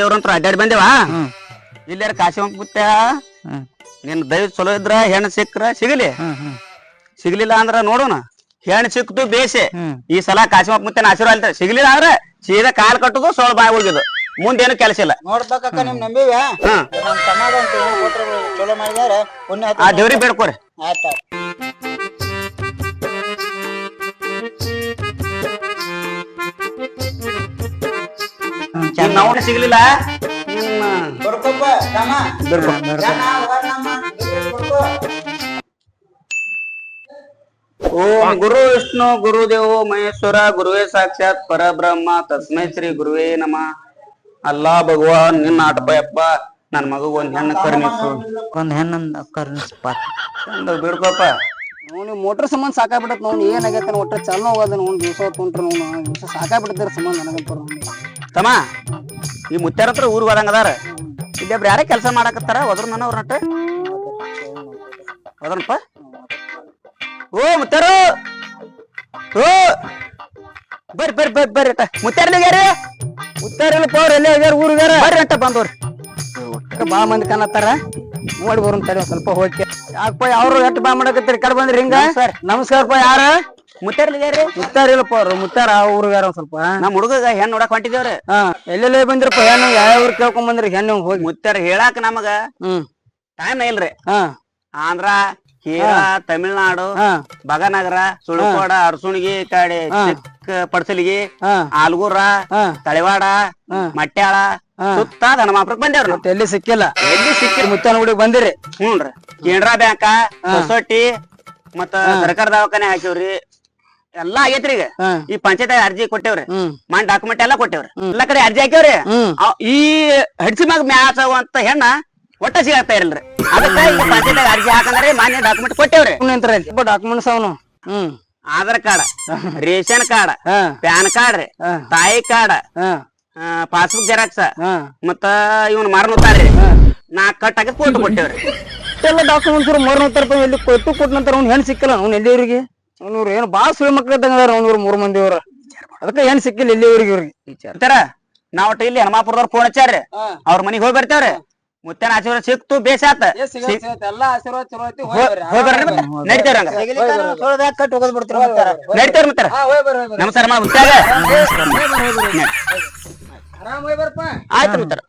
ದೇವ್ರಂತ್ರ ಅಡ್ಡಾಡಿ ಬಂದೇವಾ? ಇಲ್ಲಾರ ಕಾಶಿ ಹೋಗ್ಬಿಟ್ಟೆ ನಿನ್ ದೈವ ಚಲೋ ಇದ್ರ ಹೆಣ್ಣು ಸಿಕ್ಕ್ರ ಸಿಗಲಿ. ಸಿಗ್ಲಿಲ್ಲ ಅಂದ್ರ ನೋಡೋಣ. ಹೆಣ್ ಸಿಕ್ತು ಬೇಸೆ. ಈ ಸಲ ಕಾಶಿಮಪ್ಪ ಮುತ್ತನ ಆಶೀರ್ವಾದ ಸಿಗ್ಲಿಲ್ಲ ಅಂದ್ರ ಸೀದಾ ಕಾಲ್ ಕಟ್ಟುದು ಸೋಳ ಬಾಯಿ ಹೋಗಿದ್ದು ಮುಂದೇನು ಕೆಲಸ ಇಲ್ಲ. ನೋಡ್ಬೇಕಕ್ಕ ನಿಮ್ ನಂಬಿವ. ಚಲೋ ಮಾಡಿದಾರ ಆ ದೇವ್ರಿಗೆ ಬೇಡ್ಕೋರಿ. ಆಯ್ತ ನಾವು ಸಿಗ್ಲಿಲ್ಲ? ನಿನ್ನ ಬರ್ಕೊಪ್ಪ ತಮ್ಮ ಬೇಡ್ಕೊ. ಜನ ವರ್ಣಮ್ಮ, ಇಬ್ರು ಬರ್ಕೊ. ಓಂ ಗುರು ವಿಷ್ಣು ಗುರುದೇವೋ ಮಹೇಶ್ವರ ಗುರುವೇ ಸಾಕ್ಷಾತ್ ಪರಬ್ರಹ್ಮ ತಸ್ಮೈ ಶ್ರೀ ಗುರುವೇ ನಮ. ಅಲ್ಲಾ ಭಗವಾನ್ ನಿನ್ನ ಆಟಪಯಪ್ಪ ನನ್ ಮಗು ಒಂದ್ ಹೆಣ್ಣು ಕರ್ನಿಸು ಒಂದ್ ಹೆಣ್ಣಂದ ಕರ್ನಿಸ್ಪ ಚಂದ ಬಿಡ್ಕೋಪ ನೋಡಿ ಮೋಟರ್ ಸಂಬಂಧ ಸಾಕಾಗ್ಬಿಡತ್ ನೋಡಿ ಏನಾಗೈತೆ ಒಟ್ಟ ಚಲೋ ಹೋಗೋದ ನೋಡಿ ದಿವಸ ಹೊಂಟ್ರ ನೋಡಿ ದಿವಸ ಸಾಕಾಗ್ಬಿಡ್ತಾರ ಸಂಬಂಧ ನನಗಂತ. ತಮ್ಮ. ಈ ಮುತ್ತಾರ ಹತ್ರ ಊರ್ ಹೋದಂಗ ಅದಾರ. ಇಲ್ಲೊಬ್ರು ಯಾರೇ ಕೆಲಸ ಮಾಡಾಕತ್ತಾರ ಹೋದ್ರ ನನ್ನ ಅವ್ರ ನಟ ಹೋದ್ರಪ್ಪ ಓ ಮುತ್ತಾರು ಓ! ಬರ್ರಿ ಬರ್ರಿ ಬರ್ರಿ ಬರ್ರಿ ಅಟ್ಟ. ಮುತ್ತಾರ್ಲಿಗ್ಯಾರಿ ಮುತ್ತಾರಿಲ್ಲ ಪೋರ್ ಎಲ್ಲೇ ಹೋಗ್ಯಾರ ಬೇರೆ ಬರ್ರಿ ಅಟ್ಟ ಬಂದವ್ರಿ ಬಾ ಮಂದಿ ಕಾಣತ್ತಾರ. ನೋಡಿ ಬರೋನ್ ತಡಿ ಸ್ವಲ್ಪ ಹೋಗಿ. ಯಾಕಪ್ಪ ಅವ್ರು ಎಟ್ಟು ಬಾ ಮಾಡಕತ್ತೀರಿ? ಕಡೆ ಬಂದ್ರಿ ಹಿಂಗ? ಸರ್ ನಮಸ್ಕಾರಪ್ಪ ಯಾರ? ಮುತ್ತಾರ್ಲಿಗ್ಯಾರಿ ಮುತ್ತಾರಿಲ್ಲಪ್ಪ ಅವ್ರು. ಮುತ್ತಾರ ಊರಿಗಾರ ಒಂದ್ ಸ್ವಲ್ಪ. ನಮ್ ಹುಡುಗ ಹೆಣ್ಣು ನೋಡಕ್ ಹೊಂಟಿದೇವ್ರಿ ಹಾ. ಎಲ್ಲೆಲ್ಲೇ ಬಂದಿರಪ್ಪ ಹೆಣ್ಣು ಯಾವ ಊರ್ ಕೇಳ್ಕೊಂಡ್ ಬಂದ್ರಿ ಹೆಣ್ಣು ಹೋಗಿ? ಮುತ್ತಾರ ಹೇಳಾಕ ನಮಗ ಹ್ಮ್. ಟೈಮ್ ಇಲ್ರಿ. ಹಾ. ಆಂಧ್ರ ಕೇರಳ ತಮಿಳ್ನಾಡು ಬಗನಗರ ಸುಳ್ಕೋಡ ಅರಸುಣಿಗಿ ಕಡೆ ಚಿಕ್ಕ ಪಡ್ಸಲಿಗಿ ಆಲ್ಗೂರ ತಳಿವಾಡ. ಮಟ್ಯಾಳ. ಸುತ್ತ ಧನಮಾಪುರಕ್ ಬಂದೇವ್ರಿ. ಮತ್ತೆ ಎಲ್ಲಿ ಸಿಕ್ಕಿಲ್ಲ? ಎಲ್ಲಿ ಸಿಕ್ಕಿ ಮುತ್ತನ ಹುಡುಗ ಬಂದಿರಿ? ಹ್ಞೂನ್ರಿ. ಕೆನರಾ ಬ್ಯಾಂಕ ಸೊಸೈಟಿ ಮತ್ತ ಸರ್ಕಾರ ದವಾಖಾನೆ ಹಾಕಿವ್ರಿ ಎಲ್ಲಾ ಆಗೇತ್ರಿ ಈಗ. ಈ ಪಂಚಾಯತ್ ಅರ್ಜಿ ಕೊಟ್ಟೇವ್ರಿ. ಮಾನ್ ಡಾಕ್ಯುಮೆಂಟ್ ಎಲ್ಲಾ ಕೊಟ್ಟೇವ್ರಿ. ಎಲ್ಲಾ ಕಡೆ ಅರ್ಜಿ ಹಾಕ್ಯವ್ರಿ. ಈ ಹಡ್ಸಿ ಮ್ಯಾಗ ಮ್ಯಾಚ್ ಅಂತ ಹೆಣ್ಣ ಒಟ್ಟ ಸಿಗಾಕ್ತಾ ಇರಲ್ರಿ ಅದಕ್ಕ ಈಗ ಪಂಚಾಯತ್ ಅರ್ಜಿ ಹಾಕಂದ್ರೆ ಮಾನ್ಯ ಡಾಕ್ಯುಮೆಂಟ್ ಕೊಟ್ಟೇವ್ರಿ. ಡಾಕ್ಯುಮೆಂಟ್ ಡಾಕ್ಯುಮೆಂಟ್ಸ್ ಅವನು. ಹ್ಮ್. Aadhaar card ration card pan card ರೀ ತಾಯಿ ಕಾರ್ಡ್ ಪಾಸ್ಬುಕ್ ಜೆರಾಕ್ಸ್ ಮತ್ತ ಇವನ್ ಮಾರನುತ್ತಾರ್ರಿ ನಾ ಕಟ್ ಹಾಕಿ ಫೋಟೋ ಕೊಟ್ಟೇವ್ರಿ. ಎಲ್ಲ ಡಾಕ್ಯುಮೆಂಟ್ಸ್ ಮೂರ್ ನೂರ ರೂಪಾಯಿ ಎಲ್ಲಿ ಕೊಟ್ಟು ಕೊಟ್ಟ ನಂತರ ಅವ್ನು ಹೆಣ್ ಸಿಕ್ಕಲ್ಲ ಅವ್ನು ಎಲ್ಲಿವ್ರಿಗೆ? ಅವ್ನವ್ರು ಏನು ಭಾಳ ಸುಳಿ ಮಕ್ಳು ಇದ್ದಂಗ ಅದಾರ ಅವ್ನವ್ರು ಮೂರ್ ಮಂದಿ ಅವ್ರ. ಅದಕ್ಕೆ ಏನ್ ಸಿಕ್ಕಿಲ್ಲ ಇಲ್ಲಿ ಇವ್ರಿಗೆ ಅಂತಾರ ನಾವ್ ಒಟ್ಟು ಇಲ್ಲಿ ಹನುಮಾಪುರದವ್ರು ಫೋನ್ ಹಚ್ಚಾರ್ರಿ. ಅವ್ರ ಮನಿಗ್ ಹೋಗಿ ಬರ್ತೇವ್ರಿ. ಮುತ್ತೇನ ಆಶೀರ್ವಾದ ಸಿಕ್ತು ಬೇಸಾತ ತೆಗಿಲಿಕ್ಕಾನ ಸೊಳ್ದಾಗ ಕಟ್ ಹೋಗೋದ್ ಬಿಡ್ತೀರ ಅಂತಾರ. ನಡಿತೇವ್ರಿ ನಮಸ್ಕಾರ ಮಾ ಹೋಗಿ ಆಯ್ತು ಮುತ್ತಾರ.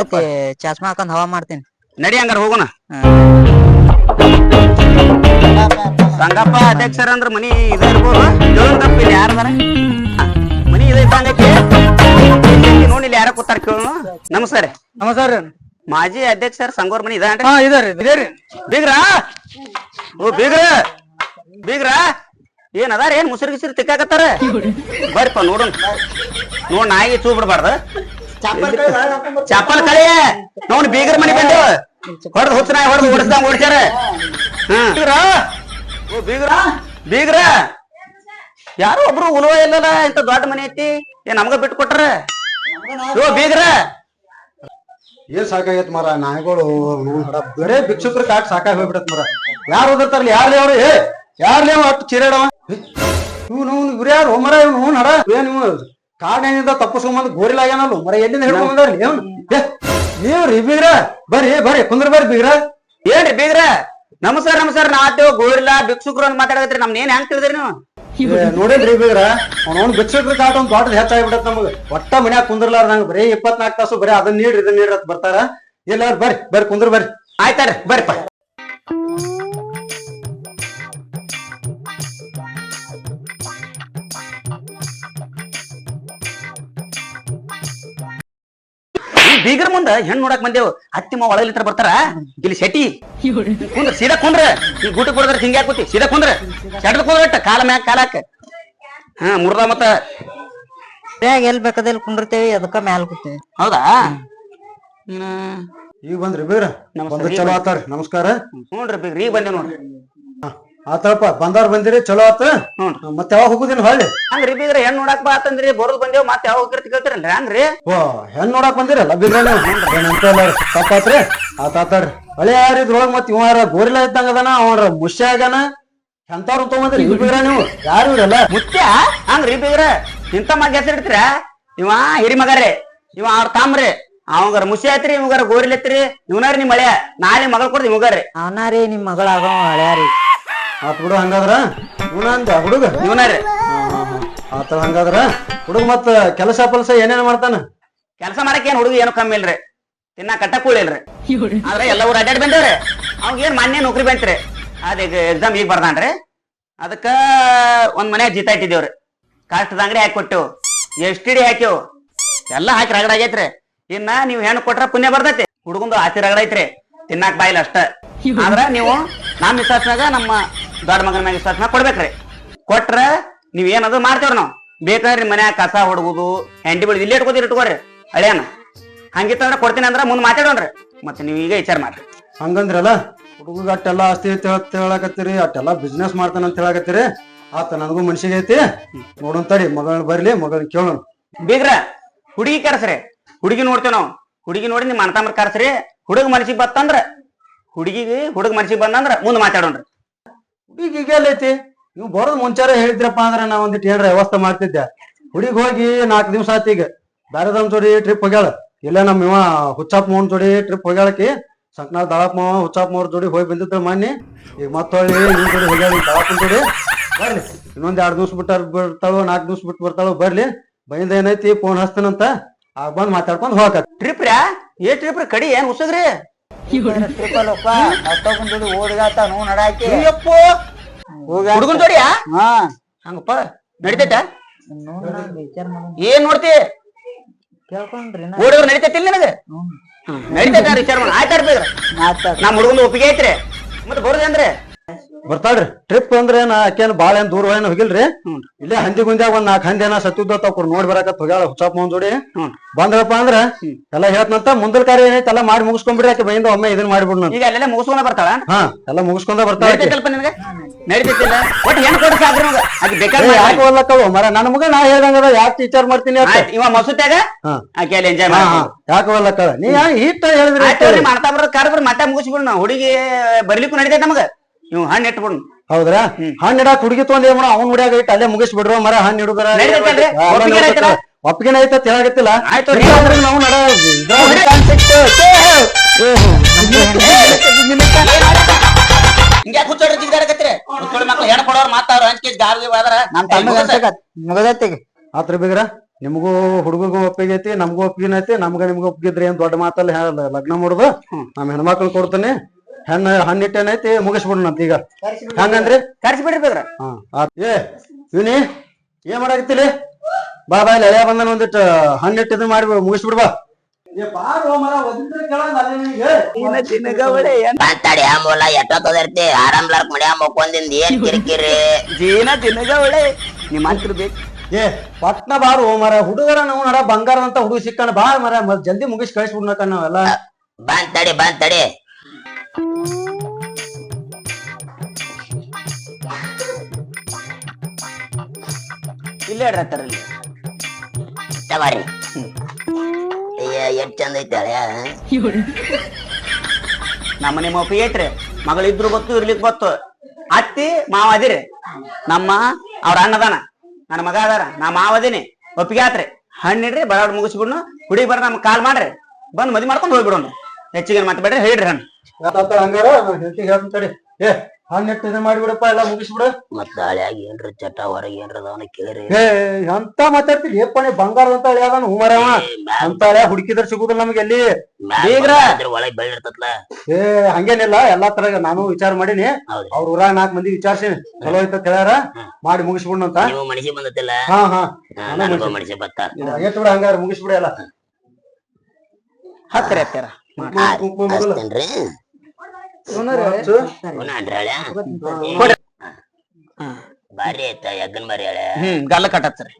ಐತಿ ಚಸ್ಮಾ ಹಾಕೊಂಡ್ ಹವಾ ಮಾಡ್ತೀನಿ. ನಡಿ ಹಂಗಾರ ಹೋಗೋಣ. ಸಂಗಪ್ಪ ಅಧ್ಯಕ್ಷರ ಅಂದ್ರ ಮನಿ ಇದ ಇರ್ಬೋದು. ಕೇಳೋಣಪ್ಪ ಇಲ್ಲಿ ಯಾರದಾರ ಮನಿ ಇದ ಇದ್ದಂಗೈತಿ ನೋಡಿ ಇಲ್ಲಿ ಯಾರ ಕೂತಾರ ಕೇಳೋಣ ನಮಸ್ಕಾರ ನಮಸ್ಕಾರ ಮಾಜಿ ಅಧ್ಯಕ್ಷರ ಸಂಗೋರ್ ಮನಿ ಇದಾರಿ ಇದೇರಿ ಬೀಗ್ರ? ಓ ಬೀಗ್ರ? ಬೀಗ್ರ? ಏನ್ ಅದಾರ ಏನ್ ಮುಸಿರ್ಗಿಸಿರ್ ಗಿಸಿರಿ ತಿಕ್ಕಾಕತ್ತಾರ? ಬರ್ರಿಪ್ಪ ನೋಡೋಣ. ನೋಡ್ ನಾಯಿಗೆ ಚೂ ಬಿಡ್ಬಾರ್ದ ಚಪ್ಪಲ್ ಕಳೆ ನೋಡ್ ಬೀಗರ್ ಮನಿ ಬಂದು ಹೊಡೆದ್ ಹುಚ್ಚ ನಾಯಿ ಹೊಡೆದ್ ಓಡಿಸ್ದಂಗ ಓಡಿಸ್ಯಾರ ಬೀಗರ? ಬೀಗ್ರ? ಯಾರೋ ಒಬ್ರು ಉಲುವ ಇಲ್ಲಲ್ಲ ಇಂತ ದೊಡ್ಡ ಮನಿ ಐತಿ. ಏ ನಮ್ಗ ಬಿಟ್ಟು ಕೊಟ್ರ. ಓ ಬೀಗ್ರ? ಏನ್ ಸಾಕಾಗೈತ್ ಮರ ನಾಯಿಗಳು ಬರೇ ಭಿಕ್ಷುಕ್ರ ಕಾಟ್ ಸಾಕಾಗಿ ಹೋಗ್ಬಿಡತ್ ಮರ. ಯಾರು ಓದಿರ್ತಾರಲ್ಲ ಯಾರ್ಲಿ ಅವ್ರು? ಏ ಯಾರ್ಲಿ ಅವ್ ಅಷ್ಟು ಚಿರಾಡವ ಇವ್ನು ಇವ್ರು ಯಾರು? ಮರ ಇವ್ನು ಹಡ. ಏನ್ ಇವ್ ಕಾಡಿನಿಂದ ತಪ್ಪಿಸ್ಕೊಂಬಂದ್ ಗೋರಿಲಾಗ್ಯಾನಲ್ಲ ಮರ ಎಲ್ಲಿಂದ ಹಿಡ್ಕೊಂಡ್ರಿ ನೀವ್ರಿ ಬೀಗ್ರ? ಬರ್ರಿ ಬರ್ರಿ ಕುಂದ್ರ ಬರ್ರಿ ಬೀಗ್ರ. ಏನ್ರಿ ಬೀಗ್ರ? ನಮಸ್ಕಾರ ನಮಸ್ಕಾರ. ನಾತೇವ್ ಗೋರಿಲ್ಲ ಭಿಕ್ಷುಕ್ರು ಅಂತ ಮಾತಾಡಕತ್ರಿ ನಮ್ ಏನ್ ಹೆಂಗ್ ತಿಳಿದ್ರಿ ನೀವು? ನೋಡಿದ್ರಿ ಬೀಗ್ರ? ಅವ್ನು ಭಿಕ್ಷುಕ್ರ ಕಾಟ ಒಂದ್ ದೊಡ್ಡದ್ ಹೆಚ್ಚಾಗ್ಬಿಡತ್ ನಮಗ್. ಒಟ್ಟ ಮನ್ಯಾಗ ಕುಂದ್ರಲಾರ ನಂಗ ಬರೀ ಇಪ್ಪತ್ನಾಲ್ಕು ತಾಸು ಬರೀ ಅದನ್ನ ನೀಡ್ರಿ ಇದನ್ನ ನೀಡ್ರಿ ಅಂತ ಬರ್ತಾರ. ಎಲ್ಲಾರು ಬರ್ರಿ ಬರ್ರಿ ಕುಂದ್ರ ಬರ್ರಿ. ಆಯ್ತಾರ ಬರ್ರಿಪ್ಪ ಬೀಗರ ಮುಂದ ಹೆಣ್ಣು ನೋಡಕ್ ಬಂದೇವು. ಹತ್ತಿ ಮಾವ ಒಳಗಿಲಿತ್ರ ಬರ್ತಾರ. ಇಲ್ಲಿ ಶೆಟ್ಟಿ. ಕುಂದ್ರ ಸೀದಾ ಕುಂದ್ರ. ಈ ಗುಟ್ಟ ಕೊಡದ್ರ ಹಿಂಗ್ ಹಾಕ್ಬಿಟ್ಟಿ ಸೀದಾ ಕುಂದ್ರ. ಚಡ್ದ ಕುಂದ್ರಟ್ಟ ಕಾಲ ಮ್ಯಾಗ ಕಾಲಾಕ ಹಾ ಮುರ್ದ ಮತ್ತ. ಎಲ್ ಬೇಕಾದಲ್ಲಿ ಕುಂಡಿರ್ತೇವಿ ಅದಕ್ಕ ಮ್ಯಾಲ್ ಕೂತೇವಿ. ಹೌದಾ? ಈಗ ಬಂದ್ರಿ ಬೀಗ್ರ? ನಮಸ್ತೆ, ಚಲೋ. ಆತಾರ. ನಮಸ್ಕಾರ. ನೋಡ್ರಿ ಬೀಗ್ರ. ಈಗ ಬಂದೆ ನೋಡ್ರಿ. ಆತಪ್ಪ ಬಂದಾರ ಬಂದಿರಿ ಚಲೋ ಆತ. ಮತ್ತೆ ಯಾವಾಗ ಹೋಗುದಿಲ್ಲ ಹೊಳ್ಳಿ. ಹಂಗ್ರಿ ಬೀಗ್ರ ಹೆಣ್ ನೋಡಕ್ ಬಾ ಅಂತಂದ್ರಿ ಬರೋದ್ ಬಂದೇವ್ ಮತ್ತೆ ಯಾವ ಹೋಗಿರ್ತಿ ಕೇಳ್ತಿರಲ್ರಿ ಹಂಗ್ರಿ? ಓ ಹೆಣ್ ನೋಡಕ್ ಬಂದಿರಲ್ಲ ನೀವು ಏನಂತ ತಪ್ಪಾತ್ರಿ? ಆತ ಆತಾಡ್ರಿ. ಹಳೆ ಯಾರ ಇದ್ರೊಳಗ್ ಮತ್ ಇವಾರ ಗೋರಿಲ್ಲ ಇದ್ದಂಗ ಅದಾನ ಅವರ ಮುಷ್ಯಾಗನ ಎಂತವ್ರು ತಗೊಂಬಂದ್ರಿ ಇದು ಬಿಡ್ರ ನೀವು? ಯಾರು ಇರಲ್ಲ ಮುತ್ಯ? ಹಂಗ್ರಿ ಬೀಗ್ರ ಇಂತ ಮಗ ಹೆಸರಿಡ್ತೀರ ಇವ ಹಿರಿ ಮಗರಿ ಇವ ಅವ್ರ ತಾಮ್ರಿ. ಅವಂಗಾರ ಮುಸಿ ಆಯ್ತ್ರಿ ಇವಂಗಾರ ಗೋರಿಲೆತ್ರಿ ಇವನಾರಿ ನಿಮ್ ಮಳೆ ನಾಳೆ ಮಗಳ ಕೊಡ್ದು ಇವಾಗ ರೀ ರೀ ನಿಮ್ ಮಗಳಾಗ ಹಳ್ಯಾರಿ. ಆತ್ ಬಿಡು ಹಂಗಾದ್ರ. ಹುಡುಗ? ರೀ. ಆತ ಹಂಗಾದ್ರ ಹುಡುಗ ಮತ್ತ ಕೆಲಸ ಪಲಸ ಏನೇನು ಮಾಡ್ತಾನ? ಕೆಲಸ ಮಾಡಕ್ ಏನ್ ಹುಡುಗ ಏನು ಕಮ್ಮಿ ಇಲ್ರಿ. ತಿನ್ನ ಕಟ್ಟ ಕೂಳಿಲ್ರಿ ಆದ್ರೆ ಎಲ್ಲ ಊರು ಅಡ್ಡಾಡ್ ಬಂದೇವ್ರಿ. ಅವ್ಗ ಏನ್ ಮಾನ್ಯ ನೌಕರಿ ಬಂತ್ರಿ. ಅದ ಎಕ್ಸಾಮ್ ಈಗ ಬರ್ದಾನ್ರಿ. ಅದಕ್ಕ ಒಂದ್ ಮನೆ ಜೀತ ಇಟ್ಟಿದೇವ್ರಿ ಕಾಷ್ಟದ ಅಂಗಡಿ ಹಾಕಿ ಕೊಟ್ಟೆವು. ಎಸ್ ಟಿ ಡಿ ಹಾಕ್ಯವು. ಎಲ್ಲ ಹಾಕಿ ರಗಡ ಆಗೈತ್ರಿ. ಇನ್ನ ನೀವ್ ಹೆಣ್ಣು ಕೊಟ್ರ ಪುಣ್ಯ ಬರ್ತೈತಿ. ಹುಡುಗಂದು ಆಸ್ತಿ ರಗಡ ಐತ್ರಿ. ತಿನ್ನಾಕ್ ಬಾಯಿಲ್ಲ ಅಷ್ಟ. ಆದ್ರ ನೀವು ನಮ್ಮ ವಿಶ್ವಾಸನಾಗ ನಮ್ಮ ದೊಡ್ಡ ಮಗನ ಮ್ಯಾಗ ವಿಶ್ವಾಸನಾಗ ಕೊಡ್ಬೇಕ್ರಿ. ಕೊಟ್ರ ನೀವ್ ಏನದು ಮಾಡ್ತೇವ್ರಿ ನಾವು. ಬೇಕಾದ್ರೆ ಮನ್ಯಾಗ ಕಸ ಹೊಡ್ಗುದು ಹೆಂಡಿ ಬಿಡುದು ಇಲ್ಲೇ ಇಟ್ಕೋತೀರಿ ಇಟ್ಕೋರಿ ಹಳೆಯನ ಹಂಗಿತ್ತಂದ್ರ ಕೊಡ್ತೀನಿ ಅಂದ್ರ ಮುಂದ್ ಮಾತಾಡೋಣ್ರಿ. ಮತ್ತೆ ನೀವ್ ಈಗ ವಿಚಾರ ಮಾಡ್ರಿ. ಹಂಗಂದ್ರಲ್ಲ ಹುಡುಗ ಅಟ್ಟೆಲ್ಲ ಆಸ್ತಿ ಐತಿ ಅಂತ ಹೇಳಕತ್ತೀರಿ ಅಟ್ಟೆಲ್ಲ ಬಿಸ್ನೆಸ್ ಮಾಡ್ತಾನ ಅಂತ ಹೇಳಕತ್ತೀರಿ ಆತ ನನಗೂ ಮನ್ಸಿಗೆ ಐತಿ. ನೋಡೋಣ ತಡಿ ಮಗಳನ್ನ ಬರ್ಲಿ ಮಗಳನ್ನ ಕೇಳೋಣ. ಬೀಗ್ರ ಹುಡುಗಿ ಕರ್ಸ್ರಿ. ಹುಡುಗಿ ನೋಡ್ತೇವ್ ನಾವು. ಹುಡುಗಿ ನೋಡಿ ನಿಮ್ ಮನತಾಮ್ರ ಕರ್ಸ್ರಿ. ಹುಡುಗ ಮನ್ಸಿಗೆ ಬತ್ತಂದ್ರ ಹುಡುಗಿಗೆ ಹುಡುಗ ಮನಸಿಗೆ ಬಂದಂದ್ರ ಮುಂದ್ ಮಾತಾಡೋಣ್ರಿ. ಹುಡುಗಿ ಎಲ್ಲೈತಿ ನೀವು ಬರೋದ್ ಮುಂಚಾರ ಹೇಳಿದ್ರಪ್ಪ ಅಂದ್ರೆ ನಾ ಒಂದಿಟ್ಟು ಏನ್ರ ವ್ಯವಸ್ಥೆ ಮಾಡ್ತಿದ್ದೆ. ಹುಡುಗಿ ಹೋಗಿ ನಾಲ್ಕು ದಿವ್ಸ ಆತ ಈಗ. ಬ್ಯಾರದಮ್ ಜೋಡಿ ಟ್ರಿಪ್ ಹೋಗ್ಯಾಳ. ಇಲ್ಲ ನಮ್ಮ ಇವ ಹುಚ್ಚಾಪ್ ಮೋಹನ್ ಜೋಡಿ ಟ್ರಿಪ್ ಹೋಗ್ಯಾಳಕಿ. ಸಂಕನಾಳ್ ದಳಪ್ಪ ಮಾವ ಹುಚ್ಚಾಪ್ ಮೋರ್ ಜೋಡಿ ಹೋಗಿ ಬಂದಿದ್ರು ಮೊನ್ನೆ. ಈಗ ಮತ್ತೊಳ್ಳಿ ನಿಮ್ ಜೋಡಿ ಹೋಗ್ಯಾಳ ಈಗ ಜೋಡಿ. ಬರ್ಲಿ. ಇನ್ನೊಂದ್ ಎರಡ್ ದಿವ್ಸ ಬಿಟ್ಟಾರ ಬರ್ತಾಳು ನಾಲ್ಕು ದಿವ್ಸ ಬಿಟ್ಟು ಬರ್ತಾಳು. ಬರ್ಲಿ. ಬೈಂದ ಏನೈತಿ ಫೋನ್ ಹಚ್ತಾನಂತ. ಆಗ ಬಂದ್ ಮಾತಾಡ್ಕೊಂಡ್ ಹೋಗಕ ಟ್ರಿಪ್ ಏ ಟ್ರಿಪ್ ಕಡಿ ಏನ್ ಉಸಗ್ರಿ ಟ್ರಿಪಲ್ಲಪ್ಪ ಮತ್ತೊಬ್ಬನ್ ಜೋಡಿ ಓಡ್ಗಾತ ನೋ ನಡಾಕಿ ಹುಡುಗನ್ ಜೋಡಿಯಾ? ಹಾ. ಹಂಗಪ್ಪ ನಡಿತೈತ? ಏನ್ ನೋಡ್ತಿ? ಹುಡುಗರು ನಡಿತೈತಿಲ್ಲ ನಿನಗೆ? ನಡಿತೈತ ವಿಚಾರ ಮಾಡ ಆಯ್ತಾಡ್ಬೇಕ್ರ ನಮ್ಮ ಹುಡುಗನ ಒಪ್ಪಿಗೆ ಐತ್ರಿ. ಮತ್ತೆ ಬರುದಂದ್ರೆ ಬರ್ತಾಳ್ರಿ. ಟ್ರಿಪ್ ಅಂದ್ರೆ ನಾ ಆಕೇನ್ ಬಾಳ ಏನ್ ದೂರ ಏನ್ ಹೋಗಿಲ್ರಿ? ಇಲ್ಲೇ ಹಂದಿ ಗುಂದ್ಯಾಗ ಒಂದ್ ನಾಲ್ಕು ಹಂದಿ ಏನ ಸತ್ತಿದ್ದ ಅವ್ರು ನೋಡಿ ಬರಾಕತ್ ಹೋಗ್ಯಾಳ ಹುಚ್ಚಪ್ಪ ಮುಂದೋಡಿ ಜೋಡಿ. ಬಂದ್ರಪ್ಪ ಅಂದ್ರ ಎಲ್ಲ ಹೇಳ್ತಂತ ಮುಂದಲ್ ಕಾರ್ಯ ಏನೈತೆ ಎಲ್ಲ ಮಾಡಿ ಮುಗಿಸ್ಕೊಂಡ್ಬಿಡ್ರಿ ಆಕೆ ಬೈಂದ ಒಮ್ಮೆ ಇದನ್ ಮಾಡ್ಬಿಡ್ ಈಗ ಅಲ್ಲೆಲ್ಲ ಮುಗಿಸ್ಕೊಂಡ ಬರ್ತಾಳ? ಹಾ ಎಲ್ಲ ಮುಗಿಸ್ಕೊಂಡ ಬರ್ತಾಳ ಸಾಕ್ರಿ ಆಕೆ ಬೇಕಾದ್ರೆ ಯಾಕೆ ಹೋಗ್ಲಕ್ಕವ ಮರ ನನ್ನ ಮಗ ನಾ ಹೇಳ್ದಂಗ ಯಾಕೆ ಟೀಚರ್ ಮಾಡ್ತೀನಿ ಇವ ಮಸುತ್ಯಾಗ? ಹಾ. ಆಕೆ ಅಲ್ಲಿ ಎಂಜಾಯ್ ಮಾಡಿ ಯಾಕೆ ನೀ ಹಿಟ್ಟ ಹೇಳಿದ್ರಿ ಮಾಡ್ತಾ ಬರೋದ್ ಕಾರ್ಬರ್ ಮತ್ತೆ ಮುಗಿಸ್ಬಿಡ್ ನಾ ಹುಡುಗಿ ಬರ್ಲಿಕ್ಕೂ ನಡೀತೈತೆ ನಮಗ? ಇವ್ ಹಣ್ಣು ಇಟ್ಬಿಡ್ ಹೌದ್ರಾ? ಹಣ್ಣು ಇಡಾಕ್ ಹುಡುಗಿ ತೊಂದ್ ಏನ್ ಅವ್ನ ಹುಡಿಯಾಗ ಇಟ್ಟು ಅಲ್ಲೇ ಮುಗಿಸ್ಬಿಡ್ರು ಮರ ಹಣ್ಣು ಹಿಡುದ್ರ ನಡೀತೈತಲ್ರಿ? ಒಪ್ಪಿಗೆ ಐತಲ್ಲ? ಒಪ್ಪಿಗೆನ ಐತ ತಿಳಾಗತ್ತಿಲ್ಲ ಆಯ್ತು ನಾವು ನಡ ಹಿಂಗ್ಯಾಕ್ ಹುಚ್ಚೋಡ್ರಿ ಜಿಗ್ದಾಡಕತ್ತೀರಿ ಹುಚ್ಚೋಡ್ ಮಕ್ಳು ಹೆಣ್ಣು ಕೊಡೋರ್ ಮಾತಾವ್ರ ಹಂಚಿಕೆ ಗಾಳಿ ಹೋದ್ರ. ನಮ್ ತಮ್ಮ ಮುಗದತ್ತಿಗೆ ಆತ್ರ ಬಿಗ್ರ ನಿಮಗೂ ಹುಡುಗಗೂ ಒಪ್ಪಿಗೆ ಐತಿ ನಮಗೂ ಒಪ್ಪಿಗೆ ಐತಿ ನಮ್ಗ ನಿಮ್ಗೂ ಒಪ್ಪಿಗೆ ಏನ್ ದೊಡ್ಡ ಮಾತಲ್ಲಿ ಹೇಳಲ್ಲ ಲಗ್ನ ಮಾಡುದು ನಮ್ ಹೆಣ್ಮಕ್ಳು ಕೊಡ್ತಾನೆ. ಹೆಣ್ಣ ಹಣ್ಣಿಟ್ಟೇನೈತಿ ಮುಗಿಸ್ಬಿಡ್ನಂತ ಈಗ. ಹಂಗಂದ್ರಿ? ಕರ್ಸಿ ಬಿಡ್ರಿ ಬೇಕ್ರ ಹಾ ಆತ್. ಏ ಇವನಿ ಏನ್ ಮಾಡಾಕತ್ತಿಲಿ ಬಾ ಬಾ ಇಲ್ಲಿ ಎಳೆ ಬಂದನ ಒಂದಿಟ್ಟು ಹಣ್ಣಿಟ್ಟು ಇದನ್ನ ಮಾಡಿ ಮುಗಿಸ್ಬಿಡ್ ಬಾ. ಏ ಬಾರೋ ಮರ ಒದಿದ್ರೆ ಕೇಳಲ್ಲ ಅಲ್ಲೇ ನಿನಗೆ. ಮಾತಾಡಿ ಆಂಬೋಲ ಎಷ್ಟೊತ್ತದಿರ್ತಿ ಆರಾಮ್ಲಾರ್ಕ್ ಮಡ್ಯಾ ಮಕ್ಕೊಂದಿಂದ ಏನ್ ಕಿರಿಕಿರಿ? ಜೀನ ತಿನ್ನಗ ಒಳ್ಳೆ ನಿಮ್ಮ ಹತ್ರ ಬೇಕು. ಏ ಪಟ್ನ ಬಾರು ಮರ ಹುಡುಗರ ನಾವು ನಡ ಬಂಗಾರದಂತ ಹುಡುಗ ಸಿಕ್ಕಣ. ಬಾ ಮರ ಮ- ಜಲ್ದಿ ಮುಗಿಸ್ ಕಳಿಸ್ಬಿಡ್ನಕ ನಾವೆಲ್ಲ. ಬಂದ್ ತಡಿ ಬಂದ್ ತಡಿ. ಇಲ್ಲೇ ಇಡ್ರತ್ತಾರ ಇಲ್ಲಿ ತಗೋರಿ ಚಂದ ನಮ್ಮ ನಿಮ್ಮ ಐತ್ರಿ ಮಗಳಿದ್ರು ಗೊತ್ತು, ಇರ್ಲಿಕ್ ಗೊತ್ತು. ಅತ್ತಿ, ಮಾವ ಅದಿರಿ. ನಮ್ಮ ಅವ್ರ ಅಣ್ಣದಾನ ನನ್ನ ಮಗ ಅದಾರ. ನಾ ಮಾವ ಒಪ್ಪಿಗೆ ಆತ್ರಿ. ಹಣ್ಣಿಡ್ರಿ ಬರಾಡ್ ಮುಗಿಸ್ಬಿಡ್ನು. ಹುಡುಗಿ ಬರ ನಮ್ಗೆ ಕಾಲ್ ಮಾಡ್ರಿ. ಬಂದ್ ಮದಿ ಮಾಡ್ಕೊಂಡು ಹೋಗ್ಬಿಡೋಣ ಹೆಚ್ಚಿಗೆ ಮತ್ತೆ ಬೇಡ್ರಿ, ಹೇಳ್ರಿ ಹಣ್ಣು. ಯಾಕಂತ ಹಂಗಾರ ಹೇಳ್ತಿ ಹೇಳ್ತೀನಿ ತಡಿ. ಏ ಹಣ್ಣಿಟ್ಟು ಇದನ್ನ ಮಾಡಿಬಿಡಪ್ಪ ಎಲ್ಲ ಮುಗಿಸ್ಬಿಡು. ಮತ್ತ ಆಗಿ ಏನ್ರ ಚಟ ಹೊರಗೆ ಏನ್ರ ಅದಾವನ ಕೇಳ್ರಿ. ಏ ಅಂತ ಬಂಗಾರದ ಅಂತ ಬಂಗಾರದಂತ ಹಳೆಯದಾನ ಹೂಮರವ ಅಂತ ಹಳೆ ಹುಡುಕಿದ್ರೆ ಸಿಗುದಿಲ್ಲ ನಮ್ಗೆ ಎಲ್ಲಿ? ಬೀಗ್ರ. ಒಳಗ್ ಬೆಳಿರ್ತತ್ಲ ಏ ಹಂಗೇನಿಲ್ಲ ಎಲ್ಲಾ ತರ ನಾನು ವಿಚಾರ ಮಾಡೀನಿ. ಅವ್ರ ಊರಾಗ ನಾಕ್ ಮಂದಿ ವಿಚಾರಿಸಿ ಚಲೋ ಐತ ಹೇಳ್ಯಾರ. ಮಾಡಿ ಮುಗಿಸ್ಬಿಡ್ನಂತ ನೀವು ಮನಸಿ ಬಂದತಿಲ್ಲ? ಹಾ ಹಾ. ನನಗೂ ಬರ್ತಾರ ಎಷ್ಟು ಬಿಡ ಹಂಗಾರ ಮುಗಿಸ್ಬಿಡ ಎಲ್ಲ. ಹತ್ತಿರ ಹತ್ತಿರ ಕುಂಕುಮ ಬಾರಿ ಐತ ಯಗ್ಗನ್ ಬಾರಿ ಹೇಳ ಹ್ಮ್ ಗಲ್ಲ ಕಟ್ಟತ್ರಿ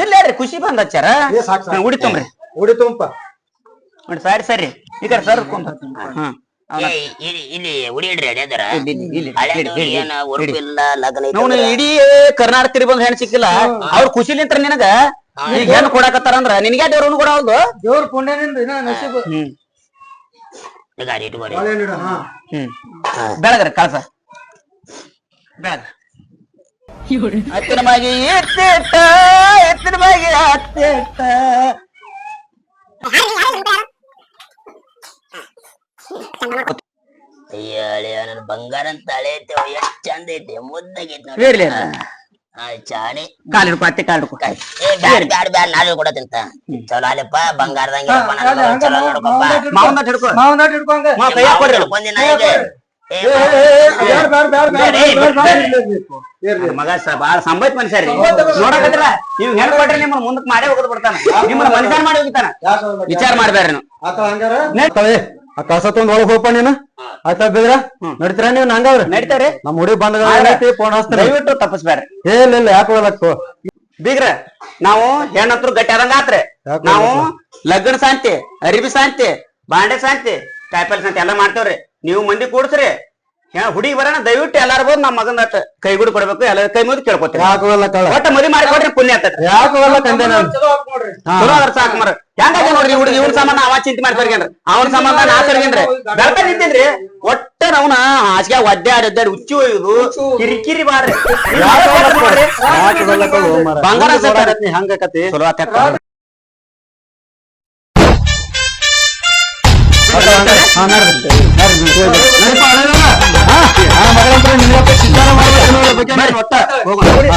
ಇಲ್ಲ ಹೇಳ್ರಿ ಖುಷಿ ಬಂದ ಹಚ್ಚಾರ. ಉಡಿ ತುಂಬ್ರಿ. ಉಡಿ ತುಂಬ ನೋಡಿ ಸರಿ ಸರಿ. ಈಗ ಸರ್ ಹ್ಮ್. ಇಲ್ಲಿ. ಇಡೀ ಕರ್ನಾಟಕ ಬಂದ್ ಹೆಣ್ ಸಿಕ್ಕಿಲ್ಲ. ಅವ್ರ ಖುಷಿಲಿಂತ ನಿನಗ? ಈಗ ಹೆಣ್ ಕೊಡಾಕತ್ತಾರ ಅಂದ್ರ? ನಿನಗೆ ದೇವ್ರನ್ನು ಕೂಡ ಹೌದು ದೇವ್ರ ಪುಣ್ಯದಿಂದ ಇನ್ನ ನಸೀಬ್ ಅಲ್ಲಿ ಇಟ್ಕೊರಿ. ಹಾ. ಹ್ಮ್. ಬೆಳಗ್ರಿ ಕಳಸ. ಬೆಳಗ. ಅತ್ತಿನ ಮಾಗಿ ಎತ್ತಿಟ್ಟ ಎತ್ತಿನ ಮಾಗಿ ಅತ್ತಿಟ್ಟ ಅಯ್ಯ ಅಳಿಯ ನನ್ನ ಬಂಗಾರ ಅಂತ ಹಳೆ ಐತೆ ಎಷ್ಟ್ ಚಂದ ಐತಿ ಮುದ್ದಾಗೈತಿ ನೋಡಿ ಚಾಣಿ ಕಾಲ್ ಹಿಡ್ಕೊ ಅತ್ತಿ ಕಾಲ್ ಹಿಡ್ಕೊ ಏ ಬ್ಯಾಡ್ ಬ್ಯಾಡ್ ಬ್ಯಾಡ್ ನಾಳೆ ಕೂಡ ತಿಂತ ಚಲೋ ಅಲ್ಲಪ್ಪ ಬಂಗಾರದಂಗೆ ಇರಪ್ಪ ನನ್ನ ಮಗನ್ ಚಲೋ ನೋಡ್ಕೊಪ್ಪ ಮಾವನ ಹಿಡ್ಕೊ ಮಾವನ ಹಿಡ್ಕೊಂಗ ಮಾವ ಕೈಯಾಗ ಕೊಡ್ರಿ ಒಂದಿನ ಈಗ ಏ, ಬ್ಯಾಡ, ಬ್ಯಾಡ, ಬ್ಯಾಡ, ಬ್ಯಾಡ, ಏ, ಬ್ಯಾಡ, ಬ್ಯಾಡ, ಏ, ಇರ್ಲಿ, ಇರ್ಲಿ. ಇರ್ಲಿ. ಮಗ ಸ ಬಾಳ ಸಂಬೈತ್ ಮನುಷ್ಯ ರೀ ನೋಡಕತ್ತಿರ ನೀವು ಹೆಣ್ ಕೊಟ್ರೆ ನಿಮ್ಮನ್ನ ಮುಂದಕ್ ಮಾಡೇ ಹೋಗೋದು ಬಿಡ್ತಾನ ನಿಮ್ಮನ್ನ ಮನುಷ್ಯನ್ ಮಾಡಿ ಹೋಗಿತಾನ ಯಾಕ್ ಹೋಗ್ಬೇಡ? ವಿಚಾರ ಮಾಡ್ಬೇಡ್ರಿ ನೀವು ಆಕಳ ಹಂಗಾರ ಕಳೆ ಆ ಕಸ ತೊಂದ್ ಒಳಗ್ ಹೋಗ್ಪ ನೀನು? ಆಯ್ತಾ ಬಿದ್ರ ನಡೀತಾರ ನೀವ್ ನಂಗವ್ರ ನಡೀತಾವ್ರಿ ನಮ್ ಹುಡುಗಿ ಬಂದ ಫೋನ್ ಹಚ್ತಾರೆ ದಯವಿಟ್ಟು ತಪ್ಪಸ್ಬ್ಯಾರ ಏ ಇಲ್ಲ ಇಲ್ಲ ಯಾಕೆ ಹೋಗ್ಲಕ್ಕು? ಬೀಗ್ರ ನಾವು ಹೆಣ್ಣತ್ರ ಗಟ್ಟಿ ಆದಂಗ ಆತ್ರಿ. ನಾವು ಲಗ್ನ ಶಾಂತಿ ಅರಿಬಿ ಶಾಂತಿ ಬಾಂಡೆ ಶಾಂತಿ ಕಾಯಿಪಲ್ಲೆ ಶಾಂತಿ ಎಲ್ಲಾ ಮಾಡ್ತೇವ್ರಿ. ನೀವು ಮಂದಿ ಕೂಡ್ಸ್ರಿ. ಹೆ- ಹುಡುಗಿ ಬರೋಣ ದಯವಿಟ್ಟು ಎಲ್ಲಾರು ಬಂದು ನಮ್ಮ ಮಗನ ಕೈ ಗುಡಿ ಕೊಡ್ಬೇಕು ಎಲ್ಲ ಕೈ ಮುಗಿದು ಕೇಳ್ಕೊತೀವಿ ಕಳ ಒಟ್ಟ ಮದಿ ಮಾಡಿ ಕೊಡ್ರಿ ಪುಣ್ಯ ಆಗ್ತೈತಿ ಕಂದೆ ನಾನು? ಚಲೋ ಅದ್ರ ಸಾಕು ಮರ. ಹೆಂಗಾಗ ನೋಡ್ರಿ ಹುಡುಗಿ? ಇವ್ನ ಸಂಬಂಧ ಅವ ಚಿಂತೆ ಮಾಡ್ತಾರ್ಗೇನ್ರಿ ಅವನ ಸಂಬಂಧ ನಾ ಸರ್ಗೇನ್ರಿ ಬೆಳ್ಕ ನಿಂತೇನ್ರಿ ಒಟ್ಟ ನಾವ್ನ ಹಾಸಿಗೆ ಒದ್ದೆ ಒಡ್ಡಾಡಿ ಉಚ್ಚಿ ಒಯ್ಯುದು. ಕಿರಿಕಿರಿ ಮಾರ್ರೆ. ಬಂಗಾರ ಚಲೋ ಆತೈತ ಹಾ ನಡ್ರಿ ನಡ್ರಿ. ನನ್ನ ಮಗಳಂತ್ರ ನಿನ್ನ ಸಿದ್ಧಾರ ಮಾಡಿ ಒಟ್ಟ. ಹೋಗೋಣ